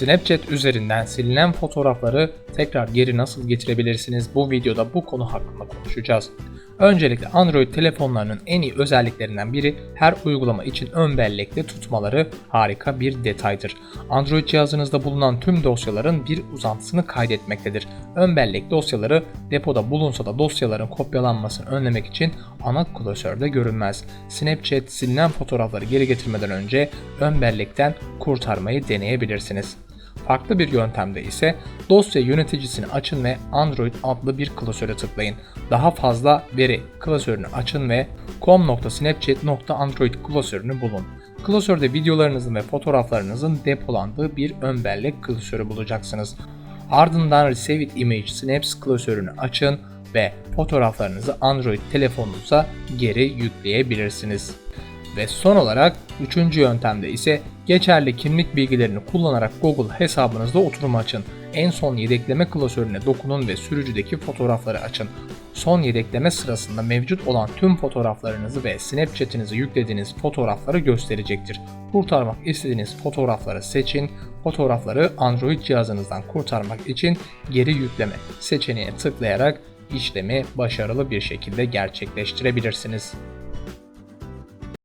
Snapchat üzerinden silinen fotoğrafları tekrar geri nasıl getirebilirsiniz? Bu videoda bu konu hakkında konuşacağız. Öncelikle Android telefonlarının en iyi özelliklerinden biri her uygulama için ön bellekte tutmaları harika bir detaydır. Android cihazınızda bulunan tüm dosyaların bir uzantısını kaydetmektedir. Ön bellek dosyaları depoda bulunsa da dosyaların kopyalanmasını önlemek için ana klasörde görünmez. Snapchat silinen fotoğrafları geri getirmeden önce ön bellekten kurtarmayı deneyebilirsiniz. Farklı bir yöntemde ise dosya yöneticisini açın ve Android adlı bir klasöre tıklayın. Daha fazla veri klasörünü açın ve com.snapchat.android klasörünü bulun. Klasörde videolarınızın ve fotoğraflarınızın depolandığı bir ön bellek klasörü bulacaksınız. Ardından Receive Image Snaps klasörünü açın ve fotoğraflarınızı Android telefonunuza geri yükleyebilirsiniz. Ve son olarak üçüncü yöntemde ise geçerli kimlik bilgilerini kullanarak Google hesabınızda oturum açın. En son yedekleme klasörüne dokunun ve sürücüdeki fotoğrafları açın. Son yedekleme sırasında mevcut olan tüm fotoğraflarınızı ve Snapchat'inize yüklediğiniz fotoğrafları gösterecektir. Kurtarmak istediğiniz fotoğrafları seçin. Fotoğrafları Android cihazınızdan kurtarmak için geri yükleme seçeneğine tıklayarak işlemi başarılı bir şekilde gerçekleştirebilirsiniz.